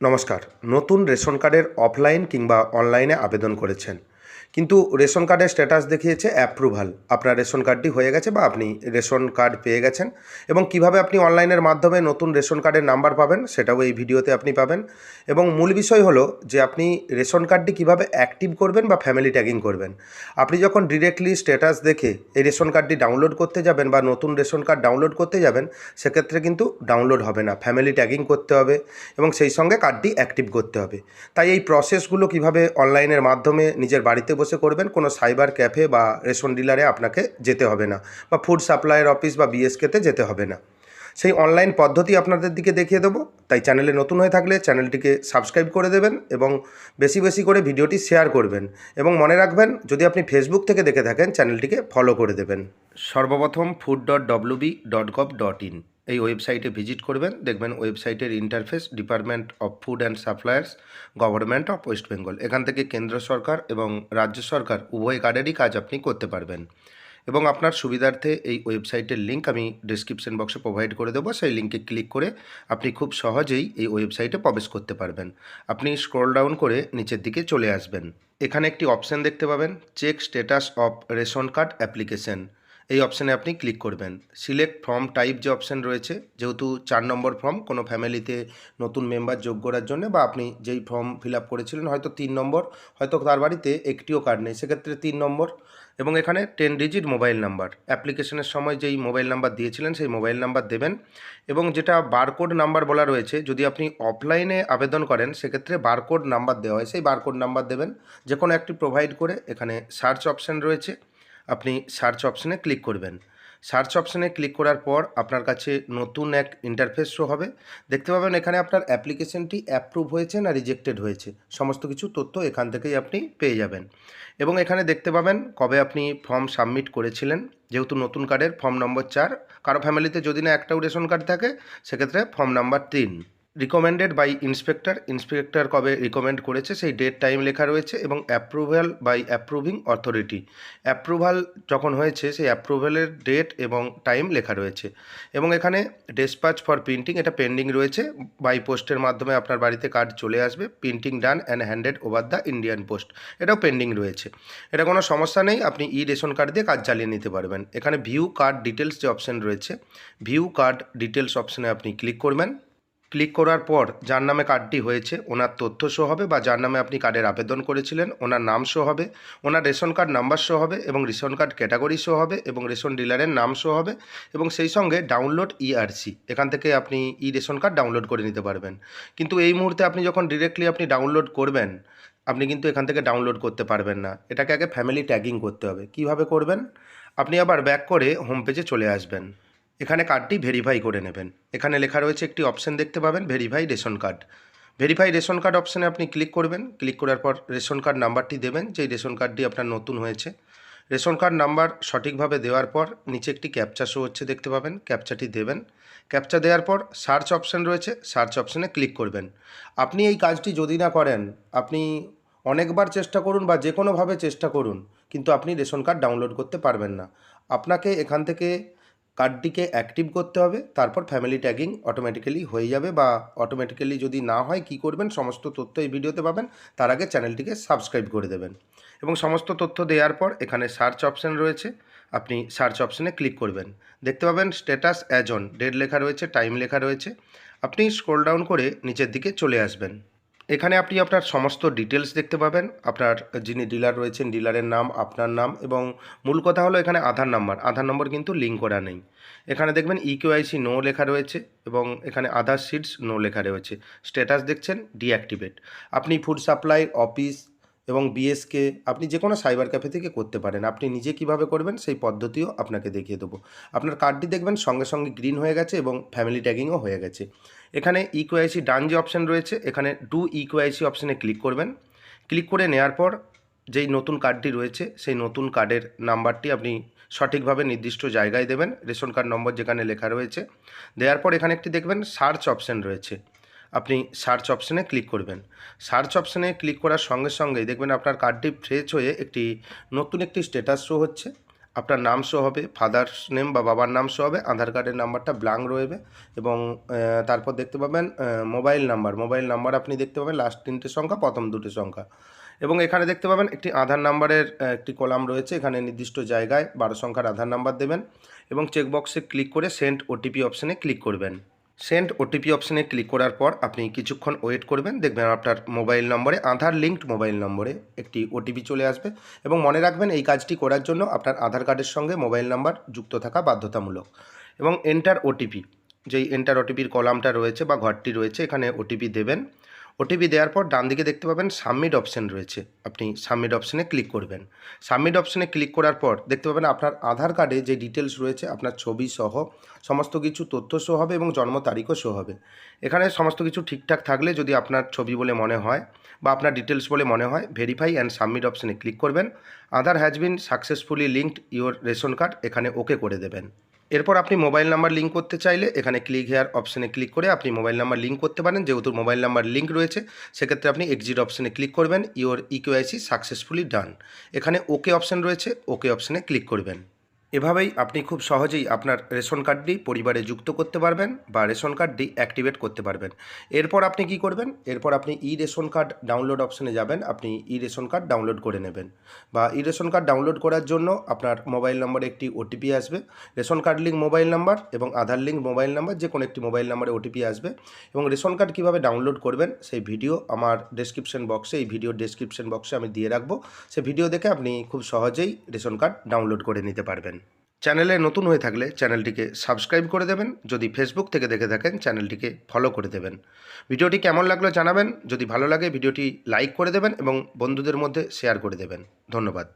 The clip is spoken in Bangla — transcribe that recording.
নমস্কার। নতুন রেশন কার্ডের অফলাইন কিংবা অনলাইনে আবেদন করেছেন। কিন্তু রেশন কার্ডের স্ট্যাটাস দেখিয়েছে অ্যাপ্রুভাল আপনার রেশন কার্ডটি হয়ে গেছে বা আপনি রেশন কার্ড পেয়ে গেছেন এবং কীভাবে আপনি অনলাইনের মাধ্যমে নতুন রেশন কার্ডের নাম্বার পাবেন সেটাও এই ভিডিওতে আপনি পাবেন। এবং মূল বিষয় হলো যে আপনি রেশন কার্ডটি কীভাবে অ্যাক্টিভ করবেন বা ফ্যামিলি ট্যাগিং করবেন। আপনি যখন ডিরেক্টলি স্ট্যাটাস দেখে এই রেশন কার্ডটি ডাউনলোড করতে যাবেন বা নতুন রেশন কার্ড ডাউনলোড করতে যাবেন, সেক্ষেত্রে কিন্তু ডাউনলোড হবে না। ফ্যামিলি ট্যাগিং করতে হবে এবং সেই সঙ্গে কার্ডটি অ্যাক্টিভ করতে হবে। তাই এই প্রসেসগুলো কীভাবে অনলাইনের মাধ্যমে নিজের বাড়িতে বসে করবেন, কোনো সাইবার ক্যাফে বা রেশন ডিলারে আপনাকে যেতে হবে না বা ফুড সাপ্লাইয়ের অফিস বা বিএসকেতে যেতে হবে না। সেই অনলাইন পদ্ধতি আপনাদের দিকে দেখিয়ে দেবো। তাই চ্যানেলে নতুন হয়ে থাকলে চ্যানেলটিকে সাবস্ক্রাইব করে দেবেন এবং বেশি বেশি করে ভিডিওটি শেয়ার করবেন এবং মনে রাখবেন, যদি আপনি ফেসবুক থেকে দেখে থাকেন, চ্যানেলটিকে ফলো করে দেবেন। সর্বপ্রথম food dot WB dot gov dot in এই ওয়েবসাইটে ভিজিট করবেন। দেখবেন ওয়েবসাইটের interface department of food and suppliers government of West Bengal এখান থেকে কেন্দ্র সরকার এবং রাজ্য সরকার, উভয় কার্ডেরই কাজ আপনি করতে পারবেন। এবং আপনার সুবিধার্থে এই ওয়েবসাইটের লিঙ্ক আমি ডিসক্রিপশন বক্সে প্রোভাইড করে দেবো। সেই লিঙ্কে ক্লিক করে আপনি খুব সহজেই এই ওয়েবসাইটে প্রবেশ করতে পারবেন। আপনি স্ক্রল ডাউন করে নিচের দিকে চলে আসবেন। এখানে একটি অপশান দেখতে পাবেন check status of ration card application এই অপশানে আপনি ক্লিক করবেন। সিলেক্ট ফর্ম টাইপ যে অপশান রয়েছে, যেহেতু চার নম্বর ফর্ম কোনো ফ্যামিলিতে নতুন মেম্বার যোগ করার জন্য বা আপনি যেই ফর্ম ফিল করেছিলেন, হয়তো তিন নম্বর, হয়তো তার বাড়িতে একটিও কার্ড নেই, সেক্ষেত্রে তিন নম্বর এবং এখানে টেন ডিজিট মোবাইল নাম্বার অ্যাপ্লিকেশনের সময় যেই মোবাইল নাম্বার দিয়েছিলেন, সেই মোবাইল নাম্বার দেবেন এবং যেটা বারকোড নাম্বার বলা রয়েছে, যদি আপনি অফলাইনে আবেদন করেন, সেক্ষেত্রে বারকোড নাম্বার দেওয়া হয়। সেই বারকোড নাম্বার দেবেন যে কোনো একটি প্রোভাইড করে এখানে সার্চ অপশান রয়েছে। আপনি সার্চ অপশানে ক্লিক করবেন। সার্চ অপশানে ক্লিক করার পর আপনার কাছে নতুন এক ইন্টারফেস শো হবে। দেখতে পাবেন এখানে আপনার অ্যাপ্লিকেশনটি অ্যাপ্রুভ হয়েছে না রিজেক্টেড হয়েছে। সমস্ত কিছু তথ্য এখান থেকেই আপনি পেয়ে যাবেন। এবং এখানে দেখতে পাবেন কবে আপনি ফর্ম সাবমিট করেছিলেন। যেহেতু নতুন কার্ডের ফর্ম নম্বর চার, কারও ফ্যামিলিতে যদি না একটাও রেশন কার্ড থাকে, সেক্ষেত্রে ফর্ম নাম্বার তিন। রিকমেন্ডেড বাই ইন্সপেক্টর ইন্সপেক্টর কবে রিকমেন্ড করেছে সেই ডেট টাইম লেখা রয়েছে এবং approval by approving authority approval যখন হয়েছে সেই অ্যাপ্রুভালের ডেট এবং টাইম লেখা রয়েছে। এবং এখানে ডেসপাচ ফর প্রিন্টিং এটা পেন্ডিং রয়েছে। বাই পোস্টের মাধ্যমে আপনার বাড়িতে কার্ড চলে আসবে। Printing done and handed over the Indian post এটাও পেন্ডিং রয়েছে। এটা কোনো সমস্যা নেই। আপনি ই রেশন কার্ড দিয়ে কাজ চালিয়ে নিতে পারবেন। এখানে ভিউ কার্ড ডিটেলস যে অপশান রয়েছে ভিউ কার্ড ডিটেলস অপশানে আপনি ক্লিক করবেন। ক্লিক করার পর যার নামে কার্ডটি হয়েছে, ওনার তথ্য শো হবে বা যার নামে আপনি কার্ডের আবেদন করেছিলেন, ওনার নাম শো হবে, ওনার রেশন কার্ড নাম্বার শো হবে এবং রেশন কার্ড ক্যাটাগরি শো হবে এবং রেশন ডিলারের নাম শো হবে এবং সেই সঙ্গে ডাউনলোড ইআরসি এখান থেকে আপনি ই রেশন কার্ড ডাউনলোড করে নিতে পারবেন। কিন্তু এই মুহূর্তে আপনি যখন ডিরেক্টলি আপনি ডাউনলোড করবেন, আপনি কিন্তু এখান থেকে ডাউনলোড করতে পারবেন না। এটাকে আগে ফ্যামিলি ট্যাগিং করতে হবে। কীভাবে করবেন? আপনি আবার ব্যাক করে হোম পেজে চলে আসবেন। এখানে কার্ডটি ভেরিফাই করে নেবেন। এখানে লেখা রয়েছে একটি অপশন দেখতে পাবেন verify ration card verify ration card অপশানে আপনি ক্লিক করবেন। ক্লিক করার পর রেশন কার্ড নাম্বারটি দেবেন, যেই রেশন কার্ডটি আপনার নতুন হয়েছে। রেশন কার্ড নাম্বার সঠিকভাবে দেওয়ার পর নিচে একটি ক্যাপচা শো হচ্ছে দেখতে পাবেন ক্যাপচাটি দেবেন। ক্যাপচা দেওয়ার পর সার্চ অপশান রয়েছে সার্চ অপশানে ক্লিক করবেন। আপনি এই কাজটি যদি না করেন, আপনি অনেকবার চেষ্টা করুন বা যে কোনোভাবে চেষ্টা করুন, কিন্তু আপনি রেশন কার্ড ডাউনলোড করতে পারবেন না। আপনাকে এখান থেকে কার্ডটিকে অ্যাক্টিভ করতে হবে, তারপর ফ্যামিলি ট্যাগিং অটোমেটিক্যালি হয়ে যাবে বা অটোমেটিক্যালি যদি না হয় কি করবেন? সমস্ত তথ্য এই ভিডিওতে পাবেন, তার আগে চ্যানেলটিকে সাবস্ক্রাইব করে দেবেন। এবং সমস্ত তথ্য দেওয়ার পর এখানে সার্চ অপশান রয়েছে, আপনি সার্চ অপশানে ক্লিক করবেন। দেখতে পাবেন স্ট্যাটাস অ্যাজ অন ডেট লেখা রয়েছে টাইম লেখা রয়েছে। আপনি স্ক্রোল ডাউন করে নিচের দিকে চলে আসবেন। এখানে আপনি আপনার সমস্ত ডিটেলস দেখতে পাবেন। আপনার যিনি ডিলার রয়েছেন ডিলারের নাম, আপনার নাম এবং মূল কথা হলো এখানে আধার নাম্বার আধার নম্বর কিন্তু লিঙ্ক করা নেই। এখানে দেখবেন ইকিউআইসি নো লেখা রয়েছে এবং এখানে আধার সিটস নো লেখা রয়েছে। স্ট্যাটাস দেখছেন ডিঅ্যাক্টিভেট আপনি ফুড সাপ্লাই অফিস এবং বিএসকে আপনি যে কোনো সাইবার ক্যাফে থেকে করতে পারেন। আপনি নিজে কীভাবে করবেন সেই পদ্ধতিও আপনাকে দেখিয়ে দেবো। আপনার কার্ডটি দেখবেন সঙ্গে সঙ্গে গ্রিন হয়ে গেছে এবং ফ্যামিলি ট্যাগিংও হয়ে গেছে। এখানে ইকোআইসি ডান যে অপশান রয়েছে। এখানে ডু ইকোআইসি অপশানে ক্লিক করবেন। ক্লিক করে নেওয়ার পর যেই নতুন কার্ডটি রয়েছে, সেই নতুন কার্ডের নাম্বারটি আপনি সঠিকভাবে নির্দিষ্ট জায়গায় দেবেন। রেশন কার্ড নম্বর যেখানে লেখা রয়েছে। দেওয়ার পর এখানে একটি দেখবেন সার্চ অপশান রয়েছে। আপনি সার্চ অপশানে ক্লিক করবেন। সার্চ অপশানে ক্লিক করার সঙ্গে সঙ্গেই দেখবেন আপনার কার্ডটি ফ্রেশ হয়ে একটি নতুন একটি স্ট্যাটাস শো হচ্ছে। আপনার নাম শো হবে ফাদার্স নেম বা বাবার নাম শো হবে, আধার কার্ডের নাম্বারটা ব্লাঙ্ক রয়েবে এবং তারপর দেখতে পাবেন মোবাইল নাম্বার মোবাইল নাম্বার আপনি দেখতে পাবেন লাস্ট তিনটে সংখ্যা, প্রথম দুটো সংখ্যা। এবং এখানে দেখতে পাবেন একটি আধার নাম্বারের একটি কলাম রয়েছে। এখানে নির্দিষ্ট জায়গায় বারো সংখ্যার আধার নাম্বার দেবেন এবং চেকবক্সে ক্লিক করে সেন্ড ওটিপি অপশানে ক্লিক করবেন। সেন্ড ওটিপি অপশানে ক্লিক করার পর আপনি কিছুক্ষণ ওয়েট করবেন। দেখবেন আপনার মোবাইল নম্বরে, আধার লিঙ্কড মোবাইল নম্বরে একটি ওটিপি চলে আসবে এবং মনে রাখবেন এই কাজটি করার জন্য আপনার আধার কার্ডের সঙ্গে মোবাইল নাম্বার যুক্ত থাকা বাধ্যতামূলক এবং এন্টার ওটিপি যেই এন্টার ওটিপির কলামটা রয়েছে বা ঘরটি রয়েছে, এখানে ওটিপি দেবেন। ওটিপি দেওয়ার পর ডান দিকে দেখতে পাবেন সাবমিট অপশন রয়েছে। আপনি সাবমিট অপশনে ক্লিক করবেন। সাবমিট অপশনে ক্লিক করার পর দেখতে পাবেন আপনার আধার কার্ডে যে ডিটেলস রয়েছে, আপনার ছবি সহ সমস্ত কিছু তথ্য শো হবে এবং জন্ম তারিখও শো হবে। এখানে সমস্ত কিছু ঠিকঠাক থাকলে যদি আপনার ছবি বলে মনে হয় বা আপনার ডিটেলস বলে মনে হয় ভেরিফাই অ্যান্ড সাবমিট অপশনে ক্লিক করবেন। Aadhaar has been successfully linked your ration card, এখানে ওকে করে দেবেন। এরপর আপনি মোবাইল নাম্বার লিঙ্ক করতে চাইলে, এখানে ক্লিক হেয়ার অপশানে ক্লিক করে আপনি মোবাইল নাম্বার লিঙ্ক করতে পারেন। যেহেতু মোবাইল নাম্বার লিঙ্ক রয়েছে, সেক্ষেত্রে আপনি এক্সিট অপশানে ক্লিক করবেন ইওর ইকিউআইসি সাকসেসফুলি ডান এখানে ওকে অপশান রয়েছে ওকে অপশানে ক্লিক করবেন। এভাবেই আপনি খুব সহজেই আপনার রেশন কার্ডটি পরিবারে যুক্ত করতে পারবেন বা রেশন কার্ডটি অ্যাক্টিভেট করতে পারবেন। এরপর আপনি কি করবেন? এরপর আপনি ই রেশন কার্ড ডাউনলোড অপশনে যাবেন, আপনি ই রেশন কার্ড ডাউনলোড করে নেবেন। বা ই রেশন কার্ড ডাউনলোড করার জন্য আপনার মোবাইল নম্বরে একটি ওটিপি আসবে, ration card link mobile number এবং আধার লিঙ্ক মোবাইল নাম্বার যে কোনো একটি মোবাইল নাম্বারে ওটিপি আসবে এবং রেশন কার্ড কীভাবে ডাউনলোড করবেন সেই ভিডিও আমার ডেসক্রিপশন বক্সে এই ভিডিও ডেসক্রিপশন বক্সে আমি দিয়ে রাখব। সেই ভিডিও দেখে আপনি খুব সহজেই রেশন কার্ড ডাউনলোড করে নিতে পারবেন। চ্যানেলে নতুন হয়ে থাকলে চ্যানেলটিকে সাবস্ক্রাইব করে দেবেন, যদি ফেসবুক থেকে দেখে থাকেন, চ্যানেলটিকে ফলো করে দেবেন। ভিডিওটি কেমন লাগল জানাবেন, যদি ভালো লাগে, ভিডিওটি লাইক করে দেবেন এবং বন্ধুদের মধ্যে শেয়ার করে দেবেন। ধন্যবাদ।